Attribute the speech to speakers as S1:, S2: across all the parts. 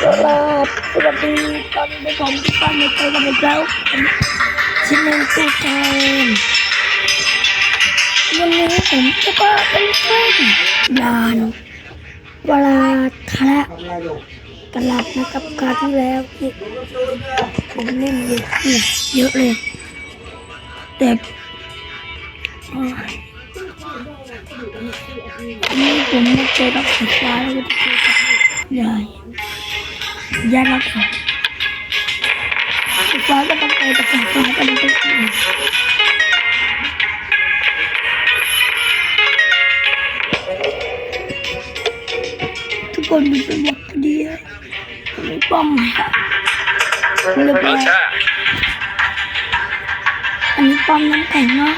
S1: ครับสวัสดีตอนนี้ผมทุกท่านในใจกันอีกแล้วชินเนตู้แทนวันนี้ผมจะมาเป็นเพื่อนยานเวลาทะเลตลับนะครับการที่แล้วที่ผมเล่นเยอะเยอะเลยแต่โอ้ยวันนี้ผมไมาเจอกับสายฟ้าแล้วก็เจอบยาย ยาลักษณ์ฟ้าก็ต้องไปแต่ฟ้าก็ต้องไปทุกคนดูเป็นวัดพอดีมีป้อมเรียบร้อย
S2: Attack!
S1: อันนี้ป้อมน้ำแข็งเนาะ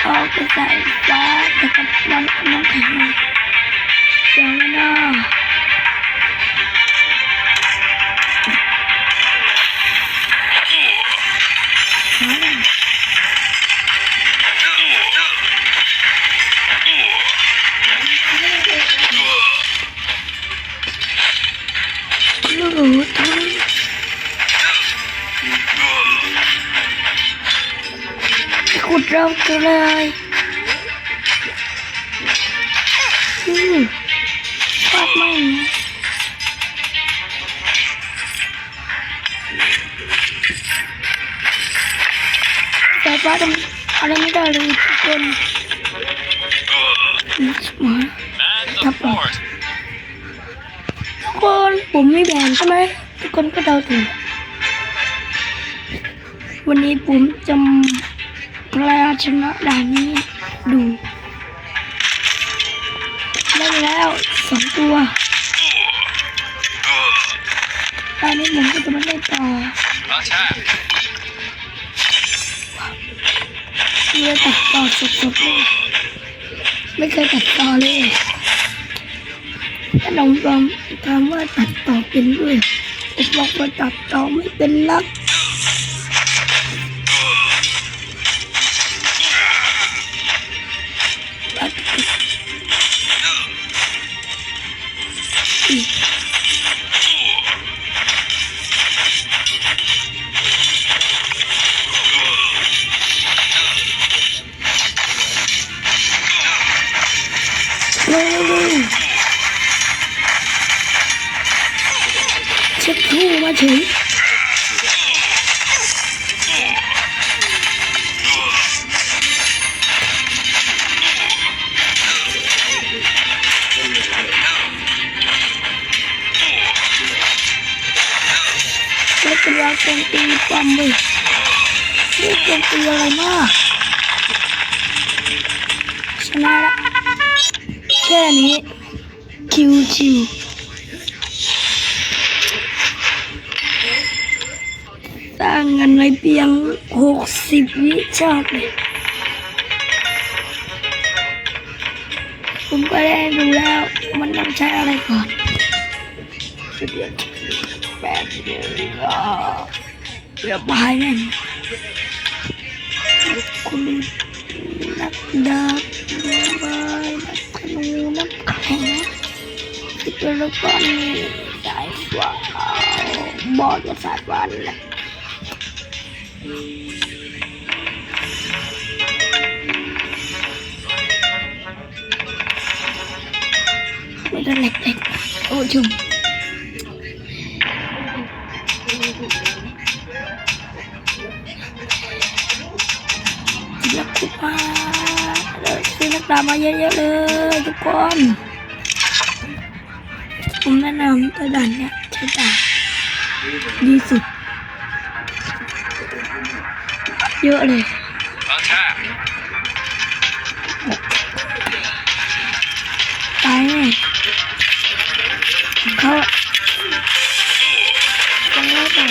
S1: เอาไปใส่ฟ้าแต่กับป้อมน้ำแข็งเลยเดี๋ยวนะ เราจะเลยอืมฟาดไม่นะแต่ฟาดอะไรไม่ได้เลยทุกคนมา
S2: And the fort!
S1: ทุกคนผมไม่แบนใช่ไหมทุกคนก็เดาถูกวันนี้ผมจะ พลาชนะด่านนี้ดูได้แล้วสองตัวตอนนี้ผมก็จะมาเล่ต่อเพื่อตัดต่อสดๆเลยไม่เคยตัดต่อเลยถ้าลองลองถามว่าตัดต่อเป็นด้วยผมบอกว่าตัดต่อไม่เป็นลัก เช็คคู่มาถึงแล้วเป็นยาโจมตีปั๊มเลยไม่โจมตีอะไรมากชนะละแค่นี้ชิวชิวางเงินไว้เพียงหกสิบวิชอบเลย ผมก็ได้ดูแล้วมันต้องใช้อะไรก่อนแบบเดียวก็เรียบร้อยแน่นคุณนักดาบนักบายนักนูนักแข่งสิบแล้วก็นี่ได้กว่าบอดประสาทวันแหละ ไม่ได้เล็กๆโอ้ชุมแล้วคุปมาเดี๋ยวซื้อนัก เยอะๆเลยทุกคนผมแนะนำตัวด่านเนี่ยใช้ด่านดีสุดเยอะเลย
S2: Attack!
S1: ตายแน่เขาต้องไล่ต่อ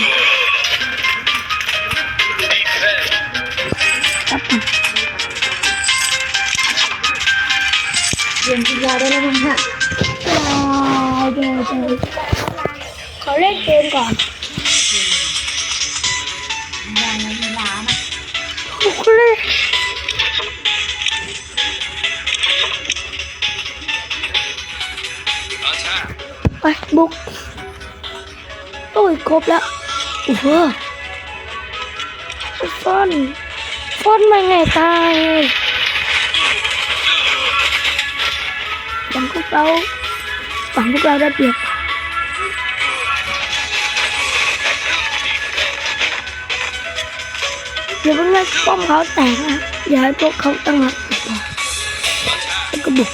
S2: Defend!
S1: จับมัน
S3: เรียนกินยาได้แล้วมั้งฮะ
S1: เดี๋ยวเดี๋ยวเขาเล่นเกมก่อน rồi Ôi, bụng. Ôi, cộp đã Ủa? Phân Phân mày ngày tài ơi Chẳng cúp đâu Chẳng cúp đâu đã biệt เดี๋ยวเพื่อนป้อมเขาแตกนะอย่าให้พวกเขาตั้งรับก็บุก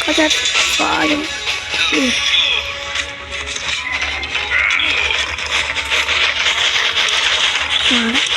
S1: เขาจะฟาดมาแล้ว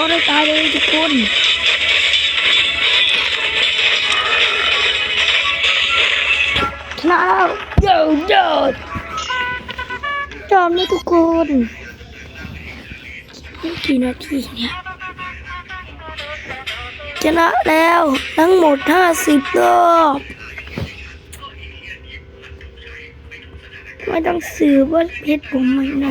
S1: อได้ตายเลยทุกคนชนะแล้วโยโย่จอมเลยทุกคนนี่กี่นาทีเนี่ยชนะแล้วทั้งหมดห้าสิบรอบไม่ต้องสืบว่าเพชรผมมันไหน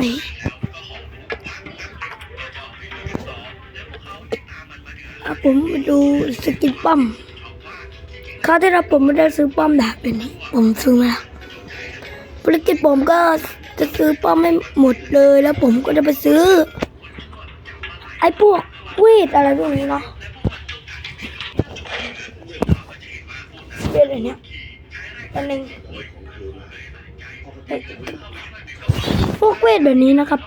S1: ผมมาดูสกินป้อมคราวที่เราผมไม่ได้ซื้อป้อมดาบเป็นนี้ ผมซื้อมาแล้วภารกิจผมก็จะซื้อป้อมไม่หมดเลยแล้วผมก็จะไปซื้อ ไอ้พวกเวทอะไรพวกนี้เนาะเวทอะไรเนี่ยอันหนึ่งพวกเวทแบบนี้นะครับ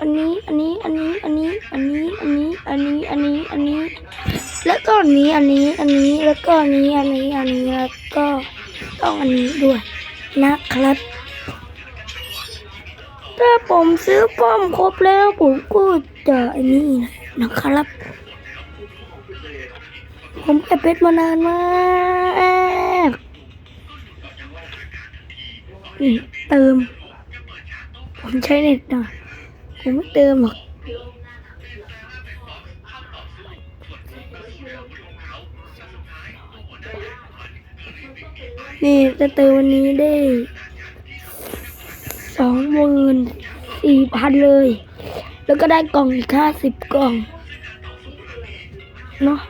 S1: อันนี้ อันนี้ อันนี้ อันนี้ อันนี้ อันนี้ อันนี้ อันนี้ อันนี้ แล้วก็อันนี้ อันนี้ อันนี้ แล้วก็อันนี้ อันนี้ อันนี้ แล้วก็ต้องอันนี้ด้วยนะครับ ถ้าผมซื้อป้อมครบแล้วผมก็จะอันนี้นะนะครับ ผมแอบเพชรมานานมากเติม ผมใช้เน็ตหน่อย ผมไม่เติมหรอกนี่จะเติมวันนี้ได้สองหมื่นสี่พันเลย แล้วก็ได้กล่องอีกห้าสิบกล่อง เนาะ